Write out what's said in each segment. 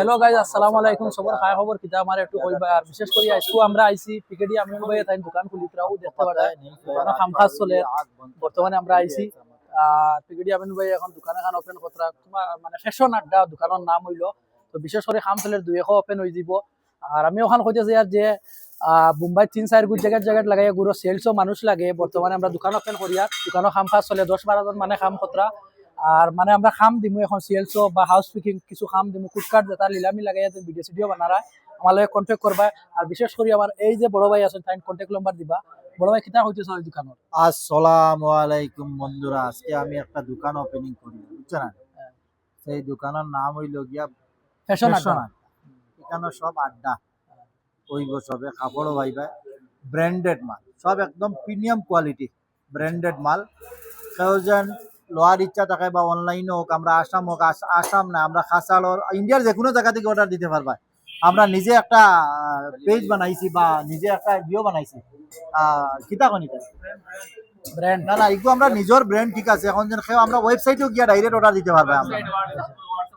Hello guys আসসালামু আলাইকুম। সবার খায় খবর কিতা আমার একটু কইবা। আর বিশেষ করে আজকে আমরা আইছি পিকেডি, আমি ভাই তাই দোকান খুলি তাও দেখতে পারা। দোকানে কাম কাজ চলে। বর্তমানে আমরা আইছি। আর পিকেডি আমি ভাই এখন দোকান এখন ওপেন কতরা? মানে ফ্যাশন আড্ডা দোকানের নাম হইল। তো বিশেষ করে খাম চলে, দুই এশ ওপেন হয়ে যাব। আর আমি ওখান কইতেছি আর যে মুম্বাই তিন চার গুড জায়গায় জায়গায় লাগাই গুরু সেলসও মানুষ লাগে। বর্তমানে আমরা দোকান ওপেন করি আর দোকানও খাম কাজ চলে, দশ বারোজন মানে খাম কতরা। আর মানে আমরা খাম দিমু এখন সিএলসো বা হাউস পিকিং কিছু খাম দিমু কুটকাট যেটা লিলামি লাগাই ভিডিও সিডিও বানারা। আমার লগে কন্ট্যাক্ট করবা আর বিশেষ করে আমার এই যে বড় ভাই আছেন তাই কন্ট্যাক্ট নাম্বার দিবা। বড় ভাই কিতা হইতেছে ওই দোকানত? আসসালামু আলাইকুম বন্ধুরা আজকে আমি একটা দোকান ওপেনিং করি বুঝছেন হ্যাঁ। সেই দোকানের নাম হইল গিয়া ফ্যাশন আড্ডা। এখানে সব আড্ডা। হইব সবে কাপড়ও পাইবা ব্র্যান্ডেড মাল। সব একদম প্রিমিয়াম কোয়ালিটি ব্র্যান্ডেড মাল। কেউ লোয়ার ইচ্ছা থাকে বা অনলাইন হোক আমরা আসাম হোক আসাম না আমরা খাসাল ইন্ডিয়ার যে কোনো জায়গা থেকে অর্ডার দিতে পারবা। আমরা নিজে একটা পেজ বানাইছি বা নিজে একটা ভিডিও বানাইছি। কিতা কনিতা ব্র্যান্ড না না এগুলো আমরা নিজের ব্র্যান্ড ঠিক আছে। এখন যেন আমরা ওয়েবসাইটেও গিয়ে ডাইরেক্ট অর্ডার দিতে পারবা আমরা।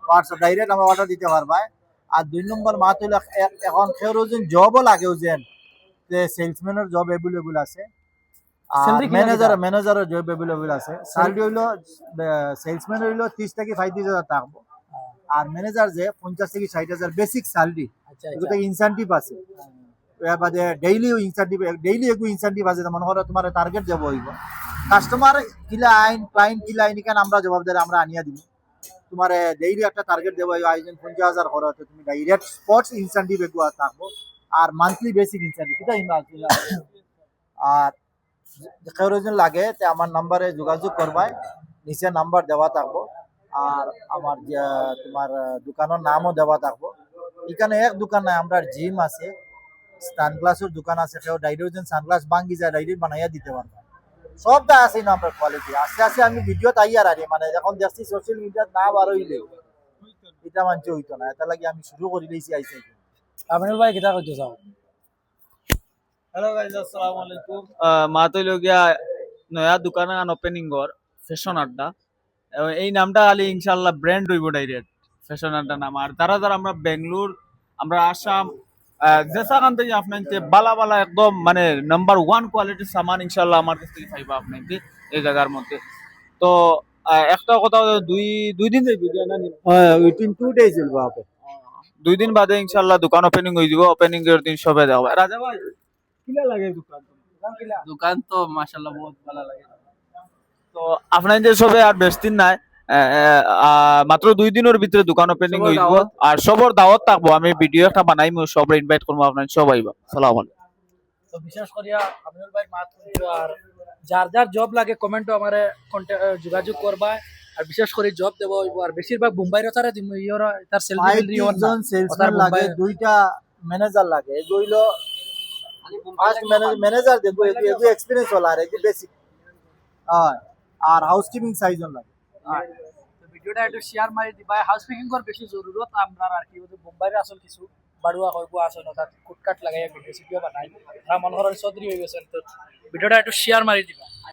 হোয়াটসঅ্যাপ ডাইরেক্ট আমরা অর্ডার দিতে পারবা। আর দুই নম্বর মাত হইল এখন খেয়ে যেন জবও লাগে যেন। যে সেলসম্যানের জব এভেলেবল আছে। ম্যানেজার লাগে? ম্যানেজারের জব এভেলেবল আছে। স্যালারি হইল সেলসম্যান হইল ত্রিশ থেকে পঁয়ত্রিশ হাজার থাকব আর ম্যানেজার যে পঞ্চাশ থেকে ষাট হাজার বেসিক স্যালারি আচ্ছা এগুলো আচ্ছা ইনসেন্টিভ আছে। এর বাদে ডেইলি ইনসেন্টিভ ডেইলি একটু ইনসেন্টিভ আছে মনে করো তোমার টার্গেট যাব হইব। কাস্টমার কিলা আইন ক্লায়েন্ট কিলা আইন কেন আমরা জবাবদারি আমরা আনিয়া দিব। তোমার ডেইলি একটা টার্গেট দেবো আয়োজন পঞ্চাশ হাজার করো তো তুমি ডাইরেক্ট স্পোর্টস ইনসেন্টিভ একটু থাকব। আর মান্থলি বেসিক ইনসেন্টিভ এটা আর কেউজন লাগে, তে আমার নাম্বারে যোগাযোগ করবাই। নিচে নাম্বার দেওয়া থাকব। আর আমার যে, তোমার দোকানের নামও দেওয়া থাকব। এখানে এক দোকান নাই, আমরা জিম আছে। সানগ্লাসের দোকান আছে কেউ ডাইরেক্ট সানগ্লাস ভাঙ্গি যায়, ডাইরেক্ট বানাইয়া দিতে পারবে। সবটা আছে না আমরা কোয়ালিটি আস্তে আস্তে আমি ভিডিও তাই আর মানে যখন দেখছি সোশ্যাল মিডিয়াত না হইলে এটা মানছে হইতো না। এটা লাগি আমি শুরু করে দিয়েছি আইসে। আমিনুল ভাই, কিতা কইতে চাও? হ্যালো গাইজ আসসালামু আলাইকুম মা তৈল গিয়া নয়া দোকান আন ওপেনিং গর ফ্যাশন আড্ডা। এই নামটা আলি ইনশাআল্লাহ ব্র্যান্ড হইব ডাইরেক্ট ফ্যাশন আড্ডা নাম। আর তারা যারা আমরা বেঙ্গলোর আমরা আসাম যেসাখান থেকে আপনাকে বালা বালা একদম মানে নাম্বার ওয়ান কোয়ালিটির সামান ইনশাআল্লাহ আমার কাছ থেকে পাইবা আপনাকে এই জায়গার মধ্যে। তো একটা কথা দুই দুই দিন যাইব টু ডেজ চলবো দুই দিন বাদে ইনশাল্লাহ দোকান ওপেনিং হয়ে যাব ওপেনিং এর দিন সবে যাওয়া। রাজা ভাই কিলা লাগে দোকান দোকান তো মাশাআল্লাহ বহুত ভালো লাগে। তো আপনাদের সবে আর বেশ দিন নাই আহ, আহ, মাত্র দুই দিনের ভিতরে দোকান ওপেনিং সবার যাব দাওয়াত। আর সবর দাওয়াত থাকব আমি ভিডিও একটা বানাইমু সব ইনভাইট করব আপনার সব সালাম আলাইকুম। তো বিশেষ করিয়া আমিনুল ভাই মাত আর যার যার জব লাগে কমেন্টও আমারে কন্ট্যাক্ট যোগাযোগ করবা। আর বিশেষ করে জব দেবো আর বেশিরভাগ মুম্বাই রতারে দিমু তার সেলফি লাগে দুইটা ম্যানেজার লাগে। এগুলো ফার্স্ট ম্যানেজার দেখব এগুলো এগুলো এক্সপিরিয়েন্স হল আর এগুলো বেসিক হয় আর হাউসকিপিং সাইজ লাগে। ভিডিওটা একটু শেয়ার মারি দিবা। হাউস কিপিং কর বেশি জরুরত আমরা আর কি ওদের মুম্বাইরে আসল কিছু বাড়ুয়া হইব আসল তাত কুটকাট লাগাই ভিডিও সিডিও বানাই। আর মনে করেন চৌধুরী হয়ে গেছেন তো ভিডিওটা একটু শেয়ার মারি দিবা।